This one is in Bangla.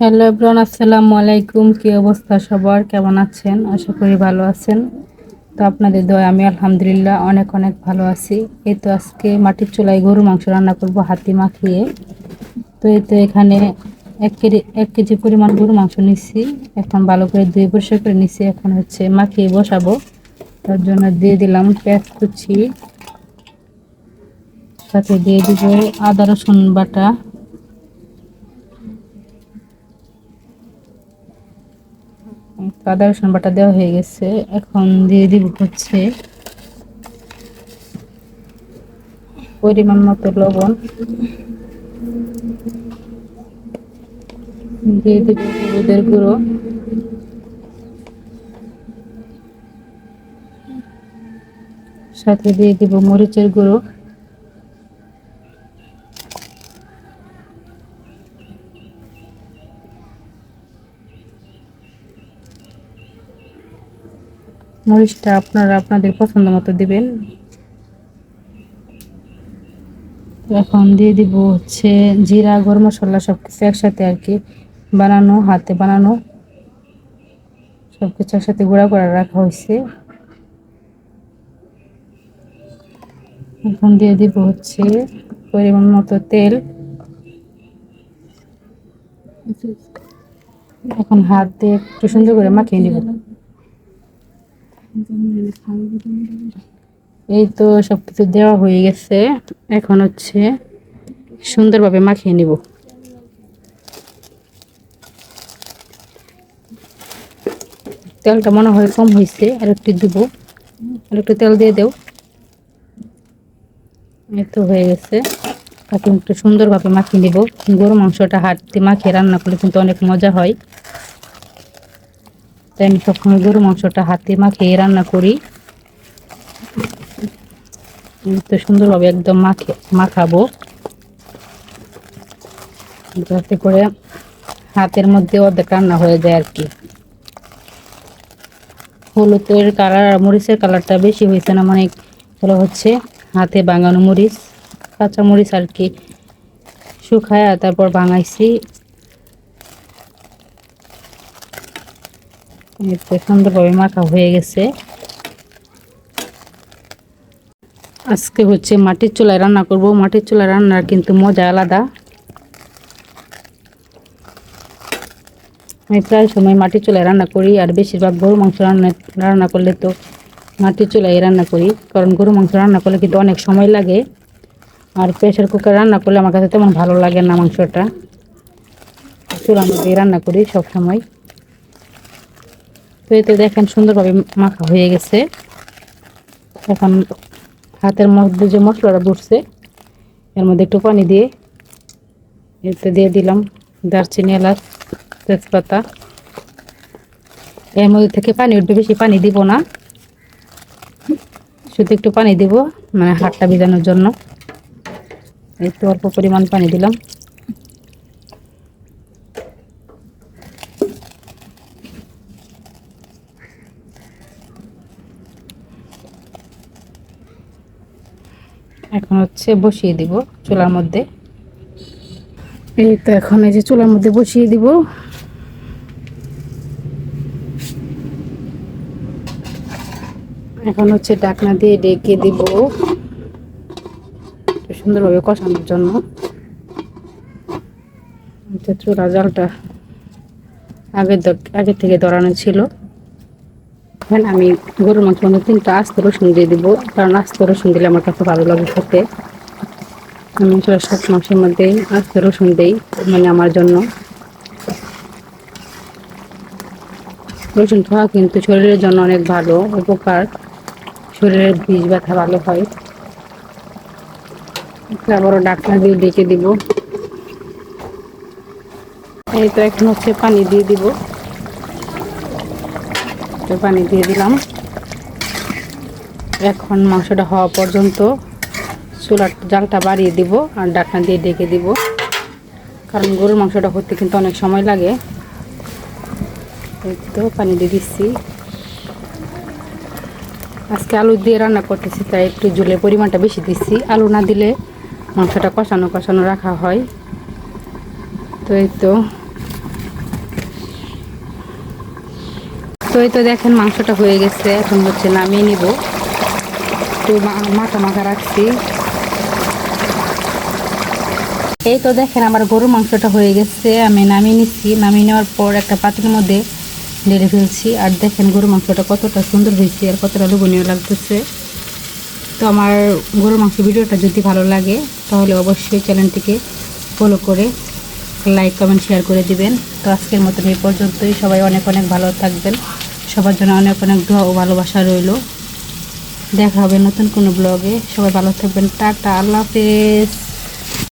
হ্যালো এভরিওয়ান, আসসালামু আলাইকুম। কি অবস্থা সবার? কেমন আছেন? আশা করি ভালো আছেন। তো আপনাদের দয়া আমি আলহামদুলিল্লাহ অনেক অনেক ভালো আছি। এই তো আজকে মাটির চুলায় গরু মাংস রান্না করব, হাতি মাখিয়ে। তো এই তো এখানে এক কেজি এক কেজি পরিমাণ গরু মাংস নিচ্ছি। এখন ভালো করে দুই পরিষ্কার করে নিচ্ছি। এখন হচ্ছে মাখিয়ে বসাবো। তার জন্য দিয়ে দিলাম পেঁয়াজ কুচি। সাথে দিয়ে দিব আদা রসুন বাটা। আদা রসুন বাটা দেওয়া হয়ে গেছে। এখন দিয়ে দিব হচ্ছে পরিমাণ মতো লবণ। দিয়ে দিব হলুদের গুঁড়ো। সাথে দিয়ে দিব মরিচের গুঁড়ো। মরিচটা আপনারা আপনাদের পছন্দ মতো দিবেন। এখন দিয়ে দিব হচ্ছে জিরা, গরম মশলা সব কিছু একসাথে আর কি বানানো, হাতে বানানো। সব কিছু একসাথে গুঁড়া করে রাখা হয়েছে। এখন দিয়ে দিব হচ্ছে পরিমাণ মতো তেল। এখন হাত দিয়ে একটু সুন্দর করে মাখিয়ে নিব। এই তো সব কিছু দেওয়া হয়ে গেছে। এখন হচ্ছে সুন্দরভাবে মাখিয়ে নিব। তেলটা মনে হয় কম হয়েছে, আর একটু দিব। আর একটু তেল দিয়ে দেও। তো হয়ে গেছে। এখন একটু সুন্দরভাবে মাখিয়ে নিব। গরু মাংসটা হাত দিয়ে মাখিয়ে রান্না করলে কিন্তু অনেক মজা হয়। তাই আমি সবসময় গরু মাংসটা হাতে মাখিয়ে রান্না করি। তো সুন্দরভাবে একদম মাখে, মাখাবো। যাতে করে হাতের মধ্যে অর্ধেক রান্না হয়ে যায় আর কি। হলুদের কালার আর মরিচের কালারটা বেশি হয়েছে না মানে হলো হচ্ছে হাতে বাঙানো মরিচ, কাঁচা মরিচ আর কি। শুকায় তারপর বাঙাইছি সুন্দরভাবে মাখা হয়ে গেছে। আজকে হচ্ছে মাটির চুলায় রান্না করব। মাটির চুলায় রান্নার কিন্তু মজা আলাদা। আমি প্রায় সময় মাটির চুলায় রান্না করি, আর বেশিরভাগ গরু মাংস রান্না রান্না করলে তো মাটির চুলায় রান্না করি, কারণ গরু মাংস রান্না করলে কিন্তু অনেক সময় লাগে। আর প্রেশার কুকার রান্না করলে আমার কাছে তেমন ভালো লাগে না মাংসটা। চুলার মধ্যে রান্না করি সব সময় তো এতে দেখেন সুন্দরভাবে মাখা হয়ে গেছে। এখন হাতের মধ্যে যে মশলাটা বসছে, এর মধ্যে একটু পানি দিয়ে এতে দিয়ে দিলাম দারচিনি, এলাচ, তেজপাতা। এর মধ্যে থেকে পানি উঠবে, বেশি পানি দিব না। শুধু একটু পানি দিব মানে হাতটা ভিজানোর জন্য। একটু অল্প পরিমাণ পানি দিলাম। এখন হচ্ছে বসিয়ে দিব চুলার মধ্যে। এই তো এখন এই যে চুলার মধ্যে বসিয়ে দিব। এখন হচ্ছে ডাকনা দিয়ে ডেকে দিব। সুন্দরভাবে কষানোর জন্য। চুলা জালটা আগে আগে থেকে দরানো ছিল। এখন আমি গরুর মাংস মধ্যে তিনটা আস্ত রসুন দিয়ে দিব, কারণ আস্ত রসুন দিলে আমার কাছে ভালো লাগে খেতে। আমি আসলে সব মাংসের মধ্যে আস্ত রসুন দিই মানে আমার জন্য। রসুন খাওয়া কিন্তু শরীরের জন্য অনেক ভালো, উপকার। শরীরের বীজ ব্যথা ভালো হয়। আবারও ডাক্তার দিয়ে ডেকে দিব। এই তো এখন হচ্ছে পানি দিয়ে দিব। তো পানি দিয়ে দিলাম। এখন মাংসটা হওয়া পর্যন্ত চুলার জালটা বাড়িয়ে দিব আর ডাকনা দিয়ে ডেকে দিব। কারণ গরুর মাংসটা হতে কিন্তু অনেক সময় লাগে। তো পানি দিয়ে দিচ্ছি। আজকে আলু দিয়ে রান্না করতেছি, তাই একটু জলের পরিমাণটা বেশি দিচ্ছি। আলু না দিলে মাংসটা কষানো কষানো রাখা হয়। তো এই তো তো এই তো দেখেন মাংসটা হয়ে গেছে, এখন হচ্ছে নামিয়ে নিব। তো মাথা মাখা রাখছি। এই তো দেখেন আমার গরুর মাংসটা হয়ে গেছে, আমি নামিয়ে নিচ্ছি। নামিয়ে নেওয়ার পর একটা পাত্রের মধ্যে ঢেলে ফেলছি। আর দেখেন গরুর মাংসটা কতটা সুন্দর হয়েছে আর কতটা লোভনীয় লাগতেছে। তো আমার গরুর মাংস ভিডিওটা যদি ভালো লাগে, তাহলে অবশ্যই চ্যানেলটিকে ফলো করে লাইক কমেন্ট শেয়ার করে দিবেন। তো আজকের মতন এই পর্যন্তই। সবাই অনেক অনেক ভালো থাকবেন। সবার জন্য অনেক অনেক দোয়া ও ভালোবাসা রইল। দেখা হবে নতুন কোনো ব্লগে সবাই ভালো থাকবেন। টাটা, আল্লাহ হাফেজ।